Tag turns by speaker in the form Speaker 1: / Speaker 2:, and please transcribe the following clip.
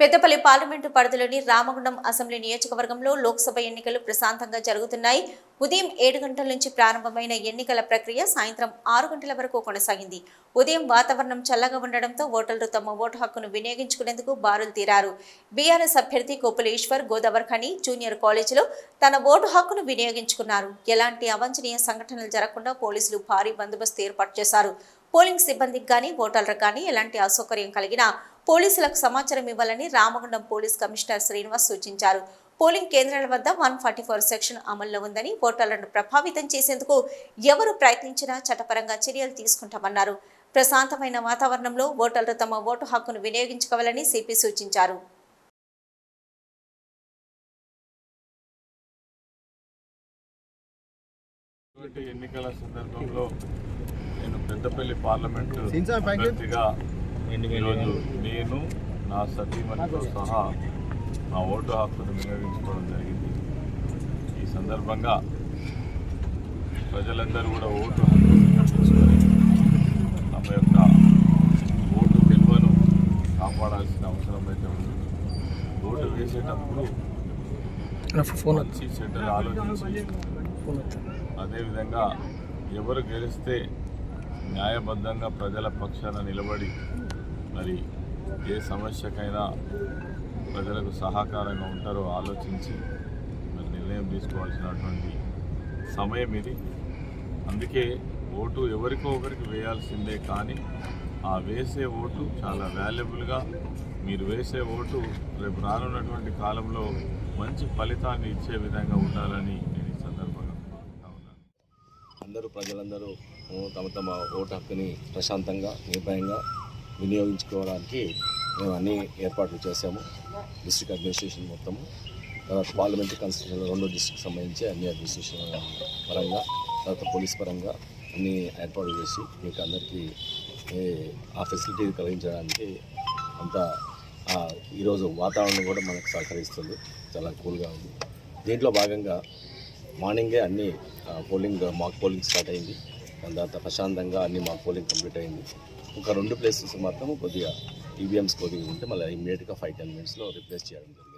Speaker 1: Peddapalli parliament పరిధిలోని Ramagundam assembly నియోజకవర్గంలో లోక్సభ ఎన్నికలు ప్రశాంతంగా జరుగుతున్నాయి. ఉదయం ఏడు గంటల నుంచి ప్రారంభమైన ఎన్నికల ప్రక్రియ సాయంత్రం ఆరు గంటల వరకు కొనసాగింది. ఉదయం వాతావరణం చల్లగా ఉండడంతో ఓటర్లు తమ ఓటు హక్కును వినియోగించుకునేందుకు బారులు తీరారు. బీఆర్ఎస్ అభ్యర్థి కోపుల ఈశ్వర్ గోదావర్ఖని జూనియర్ కాలేజీలో తన ఓటు హక్కును వినియోగించుకున్నారు. ఎలాంటి అవాంఛనీయ సంఘటనలు జరగకుండా పోలీసులు భారీ బందోబస్తు ఏర్పాటు చేశారు. పోలింగ్ సిబ్బందికి కానీ ఓటర్లకు కానీ ఎలాంటి అసౌకర్యం కలిగినా పోలీసులకు సమాచారం ఇవ్వాలని రామగుండం పోలీస్ కమిషనర్ శ్రీనివాస్ సూచించారు. పోలింగ్ కేంద్రాల వద్ద వన్ ఫార్టీ ఫోర్ సెక్షన్ అమల్లో ఉందని ఓటర్లను ప్రభావితం చేసేందుకు ఎవరు ప్రయత్నించినా చట్టపరంగా చర్యలు తీసుకుంటామన్నారు. ప్రశాంతమైన వాతావరణంలో ఓటర్లు తమ ఓటు హక్కును వినియోగించుకోవాలని సిపి సూచించారు.
Speaker 2: ఎన్నికల సందర్భంలో పెద్దపల్లి పార్లమెంటు. అభ్యర్థిగా ఈరోజు నేను నా సతీమణితో సహా నా ఓటు హక్కును వినియోగించుకోవడం జరిగింది. ఈ సందర్భంగా ప్రజలందరూ కూడా ఓటు హక్కును వినియోగించుకొని తమ యొక్క ఓటు విలువను కాపాడాల్సిన అవసరం అయితే ఉంది. ఓటు వేసేటప్పుడు
Speaker 3: ఫోన్
Speaker 2: మంచి చెడ్డలు ఆలోచించి
Speaker 3: ఫోన్
Speaker 2: అదేవిధంగా ఎవరు గెలిస్తే న్యాయబద్ధంగా ప్రజల పక్షాన నిలబడి మరి ఏ సమస్యకైనా ప్రజలకు సహకారంగా ఉంటారో ఆలోచించి మరి నిర్ణయం తీసుకోవాల్సినటువంటి సమయం ఇది. అందుకే ఓటు ఎవరికో ఒకరికి వేయాల్సిందే కానీ ఆ వేసే ఓటు చాలా వాల్యుబుల్గా మీరు వేసే ఓటు రేపు రానున్నటువంటి కాలంలో మంచి ఫలితాన్ని ఇచ్చే విధంగా ఉండాలని నేను ఈ సందర్భంగా కోరుకుంటా ఉన్నాను
Speaker 4: అందరూ ప్రజలందరూ తమ తమ ఓటు హక్కుని ప్రశాంతంగా నిర్భయంగా వినియోగించుకోవడానికి మేము అన్ని ఏర్పాట్లు చేశాము. డిస్ట్రిక్ట్ అడ్మినిస్ట్రేషన్ మొత్తము. తర్వాత పార్లమెంటరీ కాన్స్టిట్యూషన్ రెండు డిస్ట్రిక్ట్ సంబంధించి అన్ని అడ్మినిస్ట్రేషన్ పరంగా తర్వాత పోలీస్ పరంగా అన్ని ఏర్పాటు చేసి మీకు అందరికీ ఆ ఫెసిలిటీ కలిగించడానికి అంత ఈరోజు వాతావరణం కూడా మనకు సహకరిస్తుంది. చాలా కూల్గా ఉంది. దీంట్లో భాగంగా మార్నింగే అన్ని పోలింగ్ మాక్ పోలింగ్ స్టార్ట్ అయింది. దాని తర్వాత ప్రశాంతంగా అన్ని మాక్ పోలింగ్ కంప్లీట్ అయింది. ఒక రెండు ప్లేసెస్ మాత్రం కొద్దిగా ఈవీఎంస్ కొద్దిగా ఉంటే మళ్ళీ ఇమ్మీడియట్గా ఫైవ్ టెన్ మినిట్స్లో రిప్లేస్ చేయడం జరిగింది.